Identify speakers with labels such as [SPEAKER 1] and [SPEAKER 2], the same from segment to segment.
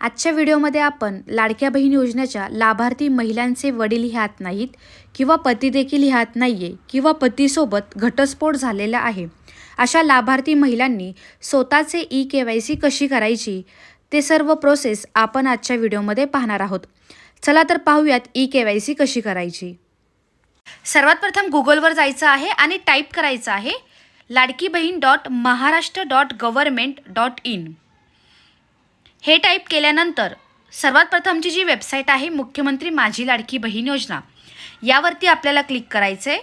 [SPEAKER 1] आजच्या व्हिडिओमध्ये आपण लाडक्या बहीण योजनेच्या लाभार्थी महिलांचे वडील ह्यात नाहीत किंवा पती देखील ह्यात नाही आहे किंवा पतीसोबत घटस्फोट झालेला आहे. अशा लाभार्थी महिलांनी स्वतःचे ई के वाय सी कशी करायची? ते सर्व प्रोसेस आपण आजच्या व्हिडिओमध्ये पाहणार आहोत. चला तर पाहूयात ई के वाय सी कशी करायची. सर्वात प्रथम गुगलवर जायचं आहे आणि टाईप करायचं आहे Ladki Bahin dot Maharashtra dot government dot in. हे टाईप केल्यानंतर सर्वात प्रथमची जी वेबसाईट आहे मुख्यमंत्री माझी लाडकी बहीण योजना. यावरती आपल्याला क्लिक करायचं आहे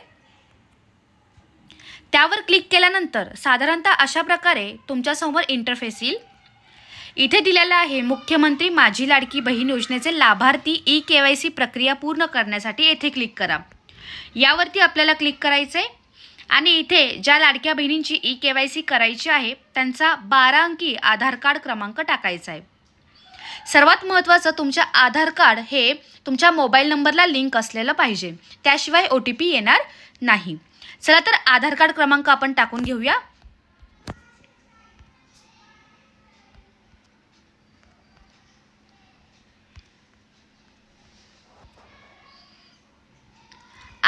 [SPEAKER 1] त्यावर क्लिक केल्यानंतर साधारणतः अशा प्रकारे तुमच्यासमोर इंटरफेस येईल. इथे दिलेलं आहे मुख्यमंत्री माझी लाडकी बहीण योजनेचे लाभार्थी ई के वाय सी प्रक्रिया पूर्ण करण्यासाठी येथे क्लिक करा. यावरती आपल्याला क्लिक करायचं आहे आणि इथे ज्या लाडक्या बहिणींची ई के वाय सी करायची आहे त्यांचा बारा अंकी आधार कार्ड क्रमांक टाकायचा आहे. सर्वात महत्त्वाचं तुमच्या आधार कार्ड हे तुमच्या मोबाईल नंबरला लिंक असलेलं पाहिजे. त्याशिवाय ओ टी पी येणार नाही. चला तर आधार कार्ड क्रमांक आपण टाकून घेऊया.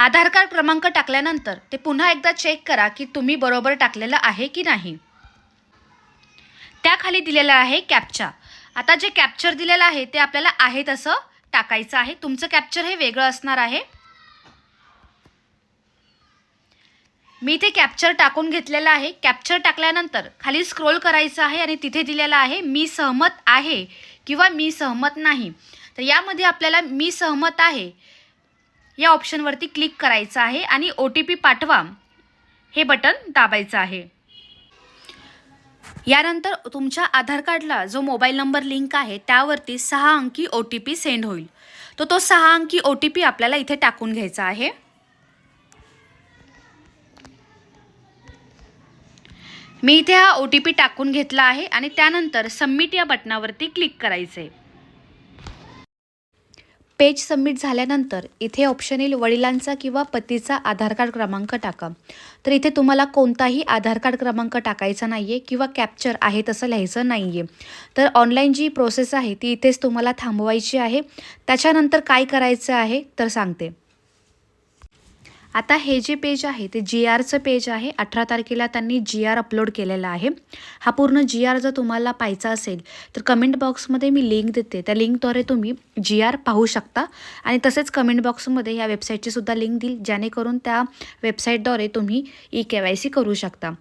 [SPEAKER 1] आधार कार्ड क्रमांक टाकल्यानंतर ते पुन्हा एकदा चेक करा की तुम्ही बरोबर टाकलेलं आहे की नाही. त्याखाली दिलेलं आहे कॅप्चा आता जे कॅप्चर दिलेलं आहे ते आपल्याला आहे तसं टाकायचं आहे. तुमचं कॅप्चर हे वेगळं असणार आहे. मी इथे कॅप्चर टाकून घेतलेलं आहे. कॅप्चर टाकल्यानंतर खाली स्क्रोल करायचं आहे आणि तिथे दिलेलं आहे मी सहमत आहे किंवा मी सहमत नाही तर यामध्ये आपल्याला मी सहमत आहे या ऑप्शनवरती क्लिक करायचं आहे आणि ओ टी पी पाठवा. हे बटन दाबायचं आहे. यानंतर तुमच्या आधार कार्डला जो मोबाईल नंबर लिंक आहे त्यावरती सहा अंकी ओ टी पी सेंड होईल. तो तो सहा अंकी ओ टी पी आपल्याला इथे टाकून घ्यायचा आहे. मी इथे हा ओ टी पी टाकून घेतला आहे आणि त्यानंतर सबमिट या बटनावरती क्लिक करायचं आहे पेज सबमिट झाल्यानंतर इथे ऑप्शन येईल वडिलांचा किंवा पतीचा आधार कार्ड क्रमांक टाका. तर इथे तुम्हाला कोणताही आधार कार्ड क्रमांक टाकायचा नाही आहे किंवा कॅप्चर आहे तसं लिहायचं नाही आहे तर ऑनलाईन जी प्रोसेस आहे ती इथेच तुम्हाला थांबवायची आहे. त्याच्यानंतर काय करायचं आहे तर सांगते. आता हे जे पेज आहे ते जी आरचं पेज आहे. अठरा तारखेला त्यांनी जी आर अपलोड केलेला आहे. हा पूर्ण जी आर जर तुम्हाला पाहायचा असेल तर कमेंट बॉक्समध्ये मी लिंक देते. त्या लिंकद्वारे तुम्ही जी आर पाहू शकता. आणि तसेच कमेंट बॉक्समध्ये या वेबसाईटची सुद्धा लिंक देईल जेणेकरून त्या वेबसाईटद्वारे तुम्ही ई के वाय सी करू शकता.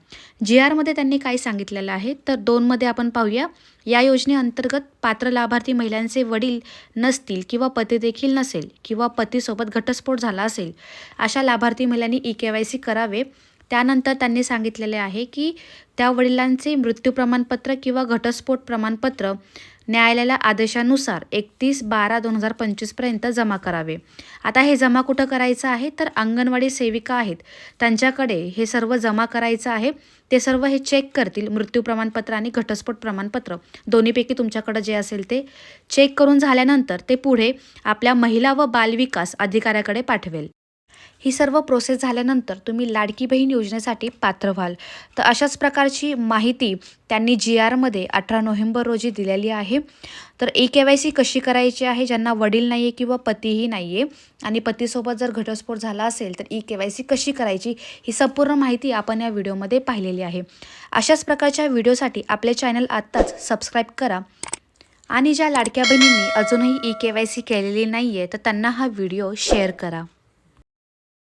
[SPEAKER 1] जी आरमध्ये त्यांनी काय सांगितलेलं आहे तर दोनमध्ये आपण पाहूया. या योजनेअंतर्गत पात्र लाभार्थी महिलांचे वडील नसतील किंवा पती देखील नसेल किंवा पतीसोबत घटस्फोट झाला असेल अशा लाभार्थी महिलांनी ई के वाय सी करावे. त्यानंतर त्यांनी सांगितलेले आहे की त्या वडिलांचे मृत्यू प्रमाणपत्र किंवा घटस्फोट प्रमाणपत्र न्यायालयाला आदेशानुसार एकतीस बारा दोन हजार पंचवीसपर्यंत जमा करावे. आता हे जमा कुठं करायचं आहे? तर अंगणवाडी सेविका आहेत. त्यांच्याकडे हे सर्व जमा करायचं आहे. ते सर्व हे चेक करतील मृत्यू प्रमाणपत्र आणि घटस्फोट प्रमाणपत्र. दोन्हीपैकी तुमच्याकडं जे असेल ते चेक करून झाल्यानंतर ते पुढे आपल्या महिला व बालविकास अधिकाऱ्याकडे पाठवेल. ही सर्व प्रोसेस झाल्यानंतर तुम्ही लाडकी बहीण योजनेसाठी पात्र व्हाल. तर अशाच प्रकारची माहिती त्यांनी जी आरमध्ये अठरा नोव्हेंबर रोजी दिलेली आहे. तर ई के वाय सी कशी करायची आहे ज्यांना वडील नाही आहे किंवा पतीही नाही आहे आणि पतीसोबत जर घटस्फोट झाला असेल तर ई के वाय सी कशी करायची ही संपूर्ण माहिती आपण या व्हिडिओमध्ये पाहिलेली आहे. अशाच प्रकारच्या व्हिडिओसाठी आपले चॅनल आत्ताच सबस्क्राईब करा. आणि ज्या लाडक्या बहिणींनी अजूनही ई के वाय सी केलेली नाही आहे तर त्यांना हा व्हिडिओ शेअर करा.